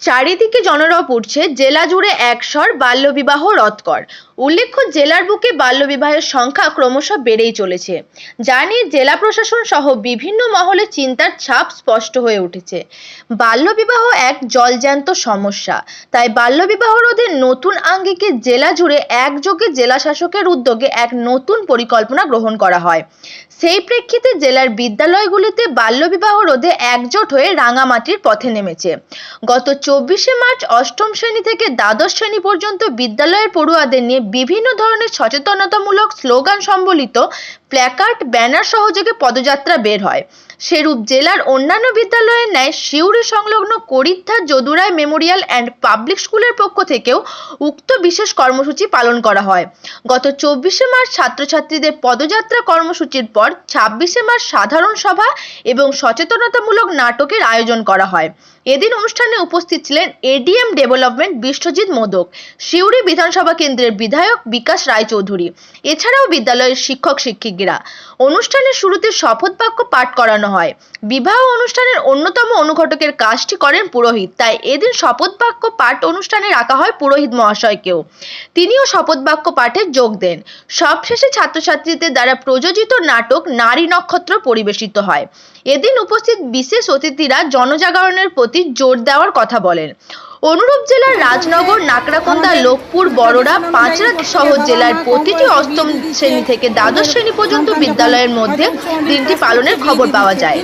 চারিদিকে জনরব উঠছে, জেলা জুড়ে একস্বর বাল্যবিবাহ রদকর উল্লেখ্য, জেলার বুকে বাল্যবিবাহের সংখ্যা ক্রমশ বেড়েই চলেছে। যা নিয়ে জেলা প্রশাসন সহ বিভিন্ন মহলে চিন্তার ছাপ স্পষ্ট হয়ে উঠেছে। বাল্যবিবাহ এক জলজ্যান্ত সমস্যা। তাই বাল্যবিবাহ রোধে নতুন আঙ্গিকে জেলা জুড়ে একযোগে জেলা শাসকের উদ্যোগে এক নতুন পরিকল্পনা গ্রহণ করা হয়। সেই প্রেক্ষিতে জেলার বিদ্যালয়গুলিতে বাল্যবিবাহ রোধে একজোট হয়ে রাঙামাটির পথে নেমেছে। গত চব্বিশে মার্চ অষ্টম শ্রেণি থেকে দ্বাদশ শ্রেণি পর্যন্ত বিদ্যালয়ের পড়ুয়াদের নিয়ে বিভিন্ন ধরনের সচেতনতামূলক স্লোগান সম্বলিত প্ল্যাকার্ড, ব্যানার সহযোগে পদযাত্রা বের হয়। সেরূপ জেলার অন্যান্য বিদ্যালয়ের ন্যায় সিউড়ি সংলগ্ন Karidhya Jaduray memorial and public স্কুলের পক্ষ থেকেও উক্ত বিশেষ কর্মসূচি পালন করা হয়। গত চব্বিশে মার্চ ছাত্রছাত্রীদের পদযাত্রা কর্মসূচির পর ছাব্বিশে মার্চ সাধারণ সভা এবং সচেতনতামূলক নাটকের আয়োজন করা হয়। এদিন অনুষ্ঠানে উপস্থিত ছিলেন এডিএম ডেভেলপমেন্ট বিশ্বজিৎ মোদক, সিউড়ি বিধানসভা কেন্দ্রের বিধায়ক বিকাশ রায়চৌধুরী। এছাড়াও বিদ্যালয়ের শিক্ষক শিক্ষিকারা অনুষ্ঠানের শুরুতে শপথ বাক্য পাঠ করানো হয়। বিবাহ অনুষ্ঠানের অন্যতম অনুঘটকের কাজটি করেন পুরোহিত। তাই এদিন শপথ বাক্য পাঠ অনুষ্ঠানে রাখা হয় পুরোহিত মহাশয়কেও। তিনিও শপথ বাক্য পাঠে যোগ দেন। সবশেষে ছাত্রছাত্রীদের দ্বারা প্রযোজিত নাটক নারী নক্ষত্র পরিবেশিত হয়। এদিন উপস্থিত বিশেষ অতিথিরা জনজাগরণের প্রতি জোর দেওয়ার কথা বলেন। অনুরূপ জেলার রাজনগর নাকড়াকন্দা লোকপুর বড়রা পাঁচরা সহ জেলার প্রতিটি অষ্টম শ্রেণি থেকে দ্বাদশ শ্রেণি পর্যন্ত বিদ্যালয়ের মধ্যে দিনটি পালনের খবর পাওয়া যায়।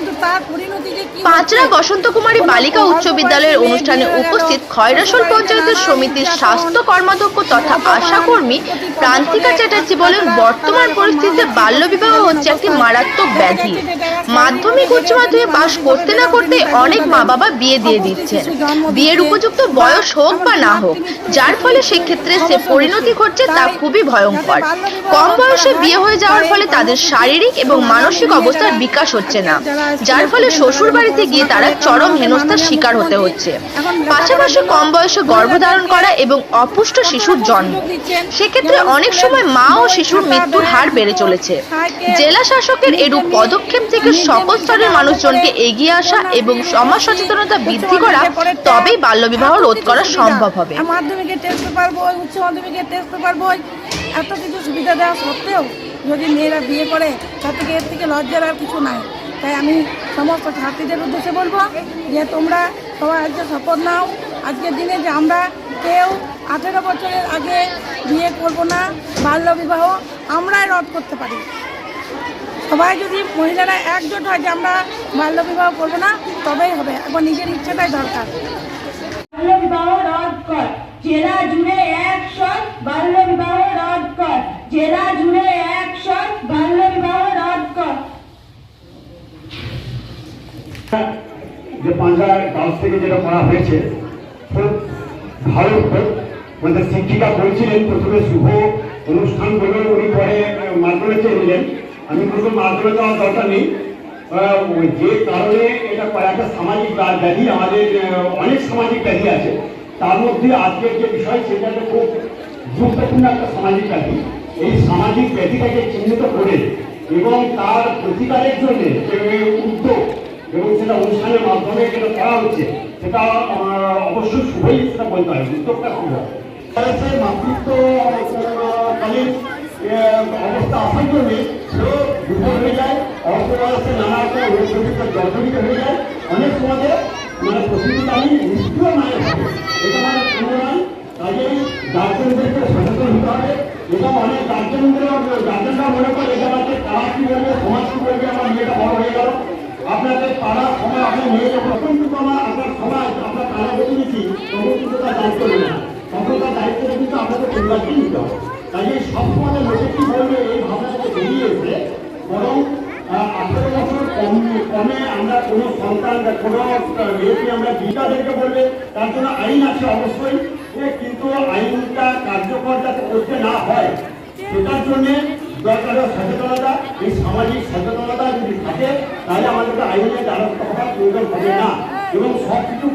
পাঁচরা বসন্ত কুমারী বালিকা উচ্চ বিদ্যালয়ের অনুষ্ঠানে উপস্থিত খয়রাসোল পঞ্চায়েতের সমিতির স্বাস্থ্য কর্মাধ্যক্ষ তথা আশাকর্মী প্রান্তিকা চ্যাটার্জি বলেন, বর্তমান পরিস্থিতিতে বাল্যবিবাহ হচ্ছে একটি মারাত্মক ব্যাধি। মাধ্যমিক, উচ্চ মাধ্যমিক পাশ করতে না করতে অনেক মা বাবা বিয়ে দিয়ে দিচ্ছেন। বিয়ের উপযুক্ত বয়স হোক বা না হোক, যার ফলে সেক্ষেত্রে সে পরিণতি ঘটছে তা খুবই ভয়ঙ্কর। কম বয়সে বিয়ে হয়ে যাওয়ার ফলে তাদের শারীরিক এবং মানসিক অবস্থার বিকাশ হচ্ছে না, যার ফলে শ্বশুর বাড়িতে গিয়ে তারা চরম হেনস্থার শিকার হতে হচ্ছে। পাশাপাশি কম বয়সে গর্ভধারণ করা এবং অপুষ্ট শিশুর জন্ম। সেক্ষেত্রে অনেক সময় মা ও শিশুর মৃত্যুর হার বেড়ে চলেছে। জেলা শাসকের এরূপ পদক্ষেপ থেকে সকল স্তরের মানুষজনকে এগিয়ে আসা এবং সমাজ সচেতনতা বৃদ্ধি করা তবেই বাল্যবিবাহ রোধ করা সম্ভব হবে। এত কিছু সুবিধা দেওয়া সত্ত্বেও যদি মেয়েরা বিয়ে করে, তার থেকে এর থেকে লজ্জার আর কিছু নাই। তাই আমি সমস্ত ছাত্রীদের উদ্দেশ্যে বলব যে তোমরা সবাই আজকে শপথ নাও। আজকের দিনে যে আমরা কেউ আঠেরো বছরের আগে বিয়ে করব না, বাল্য বিবাহ আমরাই রদ করতে পারি। সবাই যদি মহিলারা একজোট হয় যে আমরা বাল্য বিবাহ করব না, তবেই হবে। একবার নিজের ইচ্ছাটাই দরকার। বাল্য বিবাহ রদ জুড়ে একশন বাল্য বিবাহ রদ কর জেলা জুড়ে একশন বাল্য বিবাহ রদ কর যে পাঞ্জাব গার্লস থেকে যেটা করা হয়েছে, খুব ভালো মানে শিক্ষিকা বলছিলেন, প্রথমে শুভ অনুষ্ঠান করবে উনি পরে মাধ্যমে চেয়ে আমি বলব মাধ্যমে যাওয়ার দরকার নেই। যে কারণে এটা একটা সামাজিক ব্যাধি, আমাদের অনেক সামাজিক ব্যাধি আছে। তার মধ্যে আজকের যে বিষয়, সেটা খুব গুরুত্বপূর্ণ একটা সামাজিক ব্যাধি। এই সামাজিক ব্যাধিটাকে চিহ্নিত করে এবং তার প্রতিকারের জন্য উদ্যোগ এবং সেটা অনুষ্ঠানের মাধ্যমে যেটা করা হচ্ছে, সেটা অবশ্যই শুভই সেটা বলতে হয় উদ্যোগটা শুভ ভারতের মাতৃত্ব কালীন অবস্থা আসার জন্য সেও দুর্বল হয়ে যায় অল্প বয়সে নানা রকম জর্জরিত হয়ে যায়। অনেক সমাজে মানে মৃত্যুও মায়ের এটা মানে কোনো নয় কাজেই গার্জেনদেরকে সচেতন হতে হবে। এবং অনেক গার্জেনদের গার্জেনরা মনে করে এটা তারা কি বলবে, সমাজ কি বলবে আমার মেয়েটা বড় হয়ে গেল আপনাদের পাড়া সময় আপনার মেয়ে যখন কিন্তু আমার আপনার সমাজ আপনার পাড়া প্রতিনিধি তখন কিন্তু তার দায়িত্ব দায়িত্বটা কিন্তু আপনাদের নিতে হবে। তাই এই সব সময় লোকে কি বরং আমরা কোনো সন্তান বা কোনো মেয়েকে আমরা বিটাদেরকে বলবে, তার জন্য আইন আছে অবশ্যই। কিন্তু আইনটা কার্যকর যাতে করতে না হয়, সেটার জন্য দরকার সচেতনতা। এই সামাজিক সচেতনতা যদি থাকে, তাহলে আমাদেরকে আইনের দ্বারস্থ হওয়ার প্রয়োজন হবে না। এবং সব কিছু